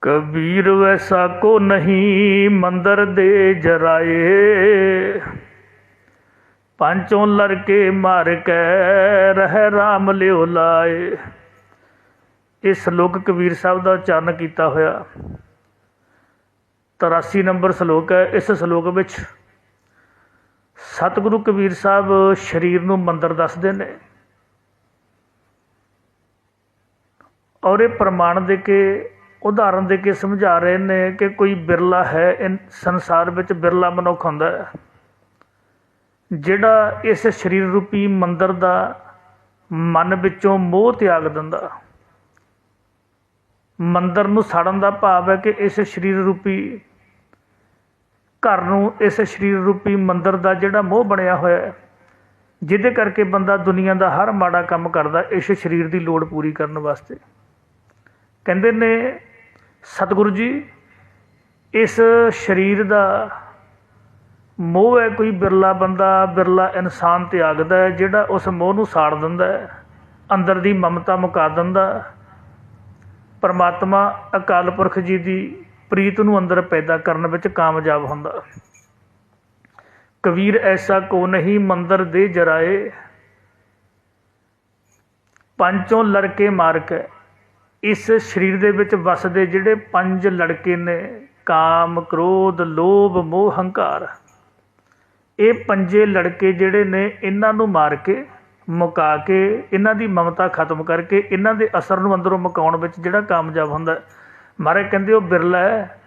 ਕਬੀਰ ਵੈਸਾ ਕੋ ਨਹੀਂ ਮੰਦਰ ਦੇ ਜਰਾਏ। ਪੰਚੋਂ ਲੜਕੇ ਮਾਰ ਕੇ ਰਹਿ RAM ਲਿਓ ਲਾਏ। ਇਹ ਸ਼ਲੋਕ ਕਬੀਰ ਸਾਹਿਬ ਦਾ ਉਚਾਰਨ ਕੀਤਾ ਹੋਇਆ। 83 ਨੰਬਰ ਸ਼ਲੋਕ ਹੈ। ਇਸ ਸ਼ਲੋਕ ਵਿੱਚ ਸਤਿਗੁਰੂ ਕਬੀਰ ਸਾਹਿਬ ਸਰੀਰ ਨੂੰ ਮੰਦਰ ਦੱਸਦੇ ਨੇ। ਔਰ ਇਹ ਪ੍ਰਮਾਣ ਦੇ ਕੇ ਉਦਾਹਰਨ ਦੇ ਕੇ ਸਮਝਾ ਰਹੇ ਨੇ ਕਿ ਕੋਈ ਬਿਰਲਾ ਹੈ ਇਨ ਸੰਸਾਰ ਵਿੱਚ ਬਿਰਲਾ ਮਨੁੱਖ ਹੁੰਦਾ ਹੈ। ਜਿਹੜਾ ਇਸ ਸਰੀਰ ਰੂਪੀ ਮੰਦਰ ਦਾ ਮਨ ਵਿੱਚੋਂ ਮੋਹ ਤਿਆਗ ਦਿੰਦਾ। ਮੰਦਰ ਨੂੰ ਸਾੜਨ ਦਾ ਭਾਵ ਹੈ ਕਿ ਇਸ ਸਰੀਰ ਰੂਪੀ ਘਰ ਨੂੰ ਇਸ ਸਰੀਰ ਰੂਪੀ ਮੰਦਰ ਦਾ ਜਿਹੜਾ ਮੋਹ ਬਣਿਆ ਹੋਇਆ ਹੈ, ਜਿਹਦੇ ਕਰਕੇ ਬੰਦਾ ਦੁਨੀਆ ਦਾ ਹਰ ਮਾੜਾ ਕੰਮ ਕਰਦਾ, ਇਸ ਸਰੀਰ ਦੀ ਲੋੜ ਪੂਰੀ ਕਰਨ ਵਾਸਤੇ। ਕਹਿੰਦੇ ਨੇ ਸਤਿਗੁਰੂ ਜੀ, ਇਸ ਸਰੀਰ ਦਾ ਮੋਹ ਹੈ, ਕੋਈ ਬਿਰਲਾ ਬੰਦਾ, ਬਿਰਲਾ ਇਨਸਾਨ ਤਿਆਗਦਾ ਹੈ, ਜਿਹੜਾ ਉਸ ਮੋਹ ਨੂੰ ਸਾੜ ਦਿੰਦਾ ਹੈ, ਅੰਦਰ ਦੀ ਮਮਤਾ ਮੁਕਾ ਦਿੰਦਾ ਪਰਮਾਤਮਾ ਅਕਾਲ ਪੁਰਖ ਜੀ ਦੀ ਪ੍ਰੀਤ ਨੂੰ ਅੰਦਰ ਪੈਦਾ ਕਰਨ ਵਿੱਚ ਕਾਮਯਾਬ ਹੁੰਦਾ। ਕਬੀਰ ਐਸਾ ਕੋ ਨਹੀਂ, ਮੰਦਰ ਦੇ ਜਰਾਏ, ਪੰਚੋਂ ਲੜਕੇ ਮਾਰਕ ਹੈ। ਇਸ ਸਰੀਰ ਦੇ ਵਿੱਚ ਵਸਦੇ ਜਿਹੜੇ ਪੰਜ ਲੜਕੇ ਨੇ, ਕਾਮ, ਕ੍ਰੋਧ, ਲੋਭ, ਮੋਹ, ਹੰਕਾਰ ਇਹ ਪੰਜੇ ਲੜਕੇ ਜਿਹੜੇ ਨੇ, ਇਹਨਾਂ ਨੂੰ ਮਾਰ ਕੇ, ਮੁਕਾ ਕੇ, ਇਹਨਾਂ ਦੀ ਮਮਤਾ ਖਤਮ ਕਰਕੇ, ਇਹਨਾਂ ਦੇ ਅਸਰ ਨੂੰ ਅੰਦਰੋਂ ਮੁਕਾਉਣ ਵਿੱਚ ਜਿਹੜਾ ਕਾਮਯਾਬ ਹੁੰਦਾ ਹੈ। ਮਹਾਰਾਜ ਕਹਿੰਦੇ ਉਹ ਬਿਰਲਾ ਹੈ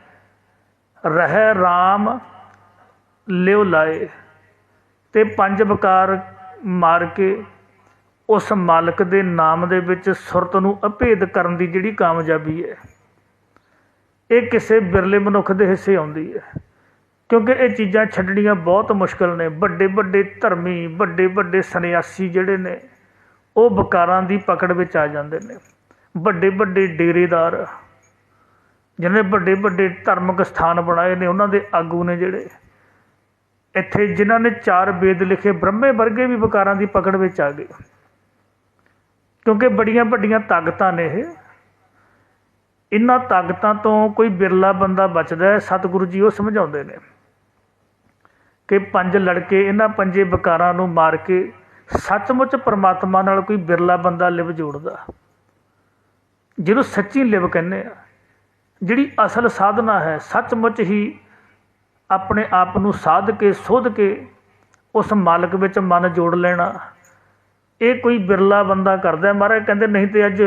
ਰਹਿ RAM ਲਿਓ ਲਾਏ ਤੇ ਪੰਜ ਬਕਾਰ ਮਾਰ ਕੇ ਉਸ ਮਾਲਕ ਦੇ ਨਾਮ ਦੇ ਵਿੱਚ ਸੁਰਤ ਨੂੰ ਅਭੇਦ ਕਰਨ ਦੀ ਜਿਹੜੀ ਕਾਮਯਾਬੀ ਹੈ, ਇਹ ਕਿਸੇ ਬਿਰਲੇ ਮਨੁੱਖ ਦੇ ਹਿੱਸੇ ਆਉਂਦੀ ਹੈ। ਕਿਉਂਕਿ ਇਹ ਚੀਜ਼ਾਂ ਛੱਡਣੀਆਂ ਬਹੁਤ ਮੁਸ਼ਕਲ ਨੇ। ਵੱਡੇ ਵੱਡੇ ਧਰਮੀ, ਵੱਡੇ ਵੱਡੇ ਸੰਨਿਆਸੀ ਜਿਹੜੇ ਨੇ, ਉਹ ਬਕਾਰਾਂ ਦੀ ਪਕੜ ਵਿੱਚ ਆ ਜਾਂਦੇ ਨੇ। ਵੱਡੇ ਵੱਡੇ ਡੇਰੇਦਾਰ, ਜਿਹਨੇ ਵੱਡੇ ਵੱਡੇ ਧਾਰਮਿਕ ਸਥਾਨ ਬਣਾਏ ਨੇ, ਉਹਨਾਂ ਦੇ ਆਗੂ ਨੇ ਜਿਹੜੇ, ਇੱਥੇ ਜਿਨ੍ਹਾਂ ਨੇ ਚਾਰ ਵੇਦ ਲਿਖੇ, ਬ੍ਰਹਮੇ ਵਰਗੇ ਵੀ ਬਕਾਰਾਂ ਦੀ ਪਕੜ ਵਿੱਚ ਆ ਗਏ। ਕਿਉਂਕਿ ਬੜੀਆਂ ਵੱਡੀਆਂ ਤਾਕਤਾਂ ਨੇ ਇਹ। ਇਹਨਾਂ ਤਾਕਤਾਂ ਤੋਂ ਕੋਈ ਬਿਰਲਾ ਬੰਦਾ ਬਚਦਾ ਹੈ, ਸਤਿਗੁਰੂ ਜੀ ਉਹ ਸਮਝਾਉਂਦੇ ਨੇ ਕਿ ਪੰਜ ਲੜਕੇ ਇਹਨਾਂ ਪੰਜੇ ਬਕਾਰਾਂ ਨੂੰ ਮਾਰ ਕੇ ਸੱਚਮੁੱਚ ਪਰਮਾਤਮਾ ਨਾਲ ਕੋਈ ਬਿਰਲਾ ਬੰਦਾ ਲਿਵ ਜੋੜਦਾ। ਜਿਹਨੂੰ ਸੱਚੀ ਲਿਵ ਕਹਿੰਦੇ ਆ, ਜਿਹੜੀ ਅਸਲ ਸਾਧਨਾ ਹੈ, ਸੱਚਮੁੱਚ ਹੀ ਆਪਣੇ ਆਪ ਨੂੰ ਸਾਧ ਕੇ, ਸੋਧ ਕੇ ਉਸ ਮਾਲਕ ਵਿੱਚ ਮਨ ਜੋੜ ਲੈਣਾ। ਇਹ ਕੋਈ ਬਿਰਲਾ ਬੰਦਾ ਕਰਦਾ ਮਹਾਰਾਜ ਕਹਿੰਦੇ, ਨਹੀਂ ਤੇ ਅੱਜ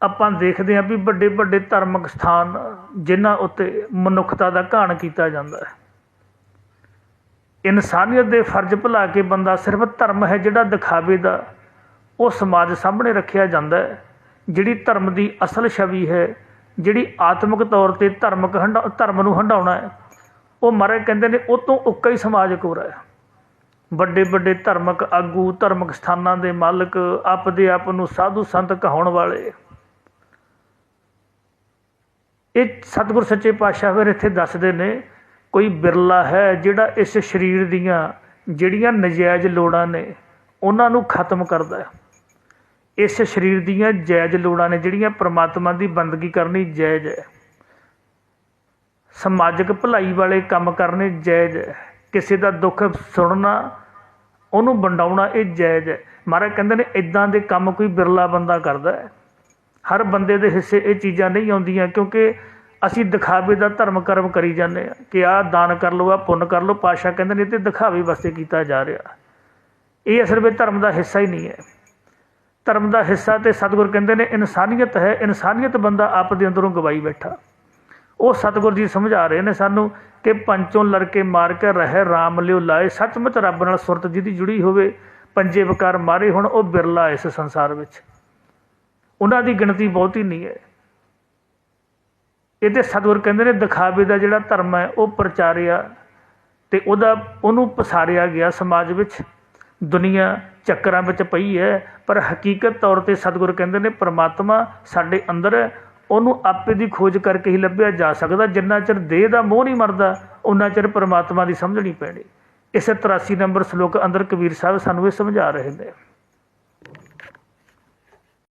ਆਪਾਂ ਦੇਖਦੇ ਹਾਂ ਵੀ ਵੱਡੇ ਵੱਡੇ ਧਾਰਮਿਕ ਸਥਾਨ ਜਿਨ੍ਹਾਂ ਉੱਤੇ ਮਨੁੱਖਤਾ ਦਾ ਘਾਣ ਕੀਤਾ ਜਾਂਦਾ ਹੈ। ਇਨਸਾਨੀਅਤ ਦੇ ਫਰਜ਼ ਭੁਲਾ ਕੇ ਬੰਦਾ ਸਿਰਫ ਧਰਮ ਹੈ ਜਿਹੜਾ ਦਿਖਾਵੇ ਦਾ, ਉਹ ਸਮਾਜ ਸਾਹਮਣੇ ਰੱਖਿਆ ਜਾਂਦਾ ਹੈ। ਜਿਹੜੀ ਧਰਮ ਦੀ ਅਸਲ ਛਵੀ ਹੈ, ਜਿਹੜੀ ਆਤਮਿਕ ਤੌਰ ਤੇ ਧਰਮਕ ਹੰਡਾ, ਧਰਮ ਨੂੰ ਹੰਡਾਉਣਾ ਹੈ, ਉਹ ਮਹਾਰਾਜ ਕਹਿੰਦੇ ਨੇ, ਉਹ ਤੋਂ ਉੱਕਾ ਹੀ ਸਮਾਜ ਕੋਰਾ ਹੈ। ਵੱਡੇ ਵੱਡੇ ਧਾਰਮਿਕ ਆਗੂ, ਧਾਰਮਿਕ ਸਥਾਨਾਂ ਦੇ ਮਾਲਕ ਆਪਦੇ ਆਪ ਨੂੰ ਸਾਧੂ ਸੰਤ ਕਹਾਉਣ ਵਾਲੇ। ਇਹ ਸਤਿਗੁਰ ਸੱਚੇ ਪਾਤਸ਼ਾਹ ਫਿਰ ਇੱਥੇ ਦੱਸਦੇ ਨੇ, ਕੋਈ ਬਿਰਲਾ ਹੈ ਜਿਹੜਾ ਇਸ ਸਰੀਰ ਦੀਆਂ ਜਿਹੜੀਆਂ ਨਜਾਇਜ਼ ਲੋੜਾਂ ਨੇ, ਉਹਨਾਂ ਨੂੰ ਖਤਮ ਕਰਦਾ ਹੈ। ਇਸ ਸਰੀਰ ਦੀਆਂ ਜਾਇਜ਼ ਲੋੜਾਂ ਨੇ, ਜਿਹੜੀਆਂ ਪ੍ਰਮਾਤਮਾ ਦੀ ਬੰਦਗੀ ਕਰਨੀ ਜਾਇਜ਼ ਹੈ। ਸਮਾਜਿਕ ਭਲਾਈ ਵਾਲੇ ਕੰਮ ਕਰਨੇ ਜਾਇਜ਼ ਹੈ। ਕਿਸੇ ਦਾ ਦੁੱਖ ਸੁਣਨਾ ਉਹਨੂੰ ਵੰਡਾਉਣਾ ਇਹ ਜਾਇਜ਼ ਹੈ। ਮਹਾਰਾਜ ਕਹਿੰਦੇ ਨੇ ਇਦਾਂ ਦੇ ਕੰਮ ਕੋਈ ਬਿਰਲਾ ਬੰਦਾ ਕਰਦਾ ਹੈ। ਹਰ ਬੰਦੇ ਦੇ ਹਿੱਸੇ ਇਹ ਚੀਜ਼ਾਂ ਨਹੀਂ ਆਉਂਦੀਆਂ ਕਿਉਂਕਿ ਅਸੀਂ ਦਿਖਾਵੇ ਦਾ ਧਰਮ ਕਰਮ ਕਰੀ ਜਾਂਦੇ ਆ ਕਿ ਆਹ ਦਾਨ ਕਰ ਲਓ ਆ ਪੁੰਨ ਕਰ ਲਓ। ਪਾਸ਼ਾ ਕਹਿੰਦੇ ਨੇ ਤੇ ਦਿਖਾਵੇ ਵਾਸਤੇ ਕੀਤਾ ਜਾ ਰਿਹਾ। ਇਹ ਅਸਲ ਵਿੱਚ ਧਰਮ ਦਾ ਹਿੱਸਾ ਹੀ ਨਹੀਂ ਹੈ। ਧਰਮ ਦਾ ਹਿੱਸਾ ਤੇ ਸਤਿਗੁਰ ਕਹਿੰਦੇ ਨੇ, ਇਨਸਾਨੀਅਤ ਹੈ। ਇਨਸਾਨੀਅਤ ਬੰਦਾ ਆਪ ਦੇ ਅੰਦਰੋਂ ਗਵਾਈ ਬੈਠਾ। ਉਹ ਸਤਿਗੁਰ ਜੀ ਸਮਝਾ ਰਹੇ ਨੇ ਸਾਨੂੰ ਕਿ ਪੰਚੋਂ ਲੜਕੇ ਮਾਰ ਕੇ ਰਹਿ, ਰਾਮ ਲਿਓ ਲਾਏ। ਸੱਚਮੁੱਚ ਰੱਬ ਨਾਲ ਸੁਰਤ ਜਿਹਦੀ ਜੁੜੀ ਹੋਵੇ, ਪੰਜੇ ਵਿਕਾਰ ਮਾਰੇ ਹੁਣ, ਉਹ ਬਿਰਲਾ ਇਸ ਸੰਸਾਰ ਵਿੱਚ। ਉਹਨਾਂ ਦੀ ਗਿਣਤੀ ਬਹੁਤੀ ਨਹੀਂ ਹੈ। ਇਹਦੇ ਸਤਿਗੁਰ ਕਹਿੰਦੇ ਨੇ, ਦਿਖਾਵੇ ਦਾ ਜਿਹੜਾ ਧਰਮ ਹੈ, ਉਹ ਪ੍ਰਚਾਰਿਆ ਤੇ ਉਹਦਾ, ਉਹਨੂੰ ਪਸਾਰਿਆ ਗਿਆ ਸਮਾਜ ਵਿੱਚ। ਦੁਨੀਆ ਚੱਕਰਾਂ ਵਿੱਚ ਪਈ ਹੈ, ਪਰ ਹਕੀਕਤ ਤੌਰ ਤੇ ਸਤਿਗੁਰ ਕਹਿੰਦੇ ਨੇ, ਪ੍ਰਮਾਤਮਾ ਸਾਡੇ ਅੰਦਰ ਉਹਨੂੰ ਆਪੇ ਦੀ ਖੋਜ ਕਰਕੇ ਹੀ ਲੱਭਿਆ ਜਾ ਸਕਦਾ। ਜਿੰਨਾ ਚਿਰ ਦੇਹ ਦਾ ਮੋਹ ਨਹੀਂ ਮਰਦਾ ਉਹਨਾਂ ਚਿਰ ਪਰਮਾਤਮਾ ਦੀ ਸਮਝਣੀ ਪੈਣੀ। ਇਸੇ 83 ਨੰਬਰ ਸ਼ਲੋਕ ਅੰਦਰ ਕਬੀਰ ਸਾਹਿਬ ਸਾਨੂੰ ਇਹ ਸਮਝਾ ਰਹੇ ਨੇ।